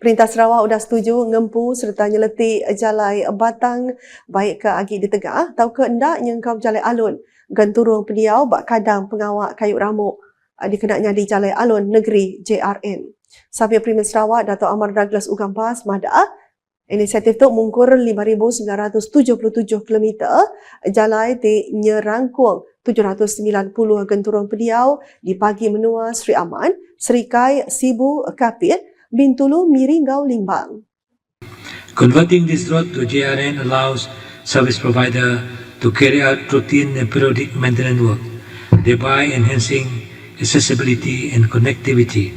Perintah Sarawak sudah setuju ngempu serta nyeletik jalai batang. Baik ke agi di tengah atau ke endak nyengkau jalai alun? Genturung peniau bak kadang pengawak kayu ramuk. Ah, dikenaknya di jalai alun negeri JRN. Sampai Premier Sarawak Dato' Amar Douglas Ugampas Mada Inisiatif itu mengukur 5,977 km jalai di nyerangkung. 790 genturung pediau di pagi menua Sri Aman, Serikai, Sibu, Kapit, Bintulu, Miringgau, Limbang. Converting this road to JRN allows service provider to carry out routine and periodic maintenance work, thereby enhancing accessibility and connectivity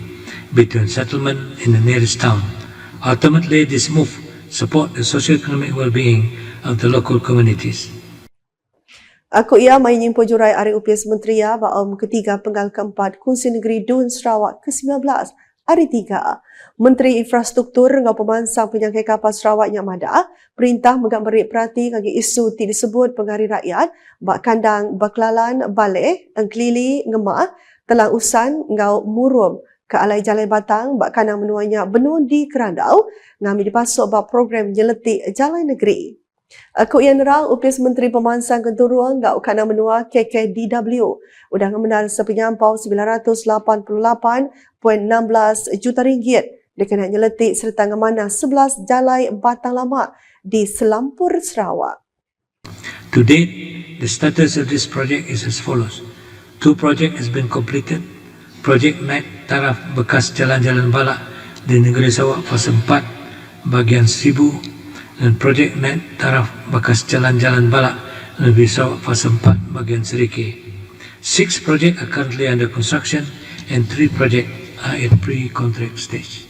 between settlement and the nearest town. Ultimately, this move support the socio-economic well-being of the local communities. Aku ia main nyimpo jurai Ari UPS Menteri ya baum ketiga penggal keempat Kunsi Negeri Dun Sarawak ke-19 hari tiga. Menteri Infrastruktur dengan pemansang penyangkai kapal Sarawak yang mada perintah mengambil perhati bagi isu ti disebut pengari rakyat bak kandang baklalan balik engkelili ngemah telah usan ngau murum ke alai jalan batang bak kandang menuanya benun di kerandau ngami dipasuk bak program nyeletik jalan negeri. Aku General UPS Menteri Pemansang Kenturuan Gau Kana Menua KKDW udah mengenal sepenyampau 988.16 juta ringgit dikena nyeletik serta ngemana 11 jalai batang lama di Selampur Sarawak. To date, the status of this project is as follows. Two projects has been completed. Project naik taraf bekas jalan-jalan balak di negeri Sarawak fasa 4 bagian Sibu dan projek naik taraf bekas jalan-jalan balak lebih Sarawak fasa 4 bagian Seriki. Six project are currently under construction and three project are at pre-contract stage.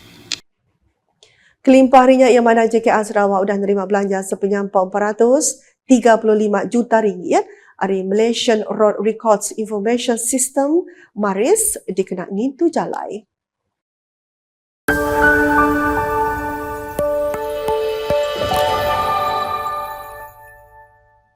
Kelimpah harinya yang mana JKA Sarawak sudah menerima belanja sepenyampau 435 juta ringgit dari Malaysian Road Records Information System MARIS dikenal ngintu jalai.